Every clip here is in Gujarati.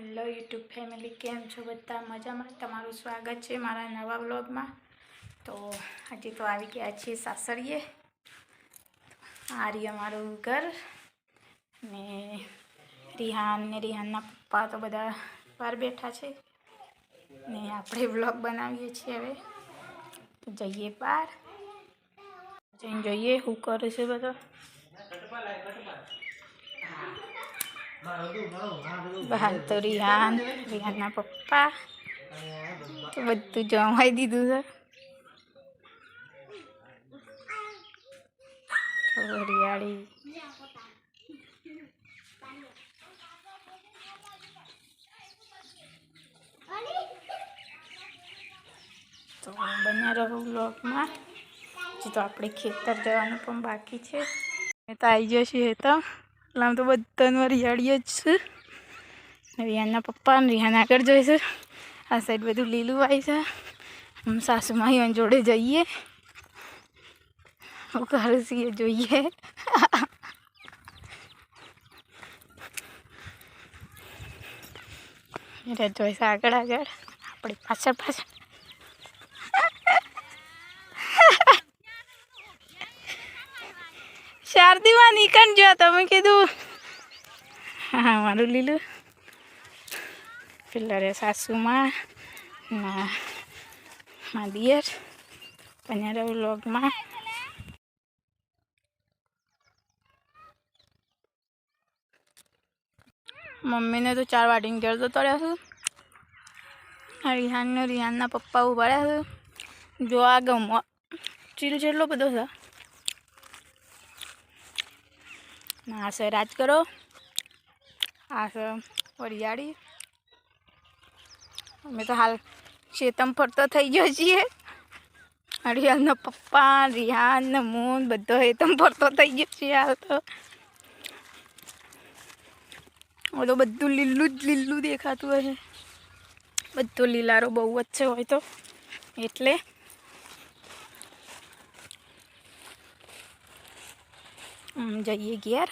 હેલો યુટ્યુબ ફેમિલી, કેમ છો બધા? મજામાં? તમારું સ્વાગત છે મારા નવા વ્લોગમાં. તો આજે તો આવી ગયા છીએ સાસરીએ. આ રહ્યું અમારું ઘર ને રિહાન ને રિહાનના પપ્પા તો બધા બહાર બેઠા છે. ને આપણે વ્લોગ બનાવીએ છીએ હવે. જઈએ બહાર. જઈને જોઈએ હું કરે છે બધા. બહાર તો રિહાન, રિહાનના પપ્પા. તો બધું જમાઈ દીધું છે. હરિયાળી તો બન્યા રહો બ્લોગમાં હજી તો આપણે ખેતર જવાનું પણ બાકી છે. તો આવી જશે તો. એટલે આમ તો બધાનું હરિયાળી જ છે. રિહાનના પપ્પા અને રિહાન આગળ જોઈશે આ સાઈડ બધું લીલું આવી છે. આમ સાસુમાં જોડે જઈએ. હું કરું છીએ જોઈએ જોઈશે આગળ આગળ. આપણે પાછળ પાછળ. શારદીમાં નીકળ જો તમે કીધું. હા, મારું લીલું. પેલા રે સાસુમાં ના મા દિયર પન્યારા વ્લોગમાં મમ્મીને તો ચાર વાટીને ઘેર તો તળ્યા છું. રિહાનને રિહાનના પપ્પા ઊભા રહ્યા છે. જો આ ગમો ચીલ જેટલો બધો છે. આ રાજ કરો. આ છે વરિયાળી. અમે તો હાલ શેતમ ફરતો થઈ ગયો છીએ. રિયાનના પપ્પા, રિહાન ને મૂન બધો હેતમ ફરતો થઈ ગયો છીએ હાલ તો. તો બધું લીલું જ લીલું દેખાતું હશે. બધો લીલારો બહુ જ છે હોય તો. એટલે જઈએ ઘેર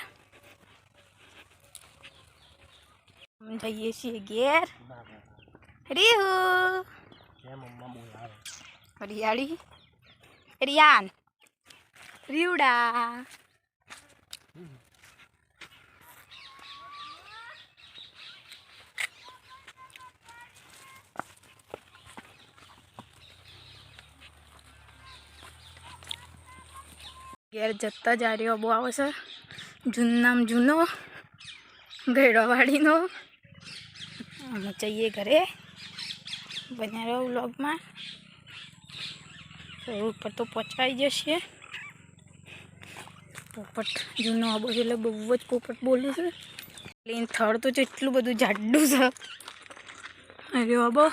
જઈએ છીએ ઘેર રીહુ હરિયાળી રિયાન રીવડા ઘેર જતા જ આ રહ્યો બહુ આવે છે. જૂનામ જૂનો ઘેડવાવાળીનો અમે જઈએ ઘરે, બન્યા રહ્યો વ્લોગમાં. રોડ ઉપર તો પહોંચાઈ જશે. પોપટ જૂનો આબો છે એટલે બહુ જ પોપટ બોલે છે. પ્લેન થડ તો એટલું બધું જાડું છે. અરે આબો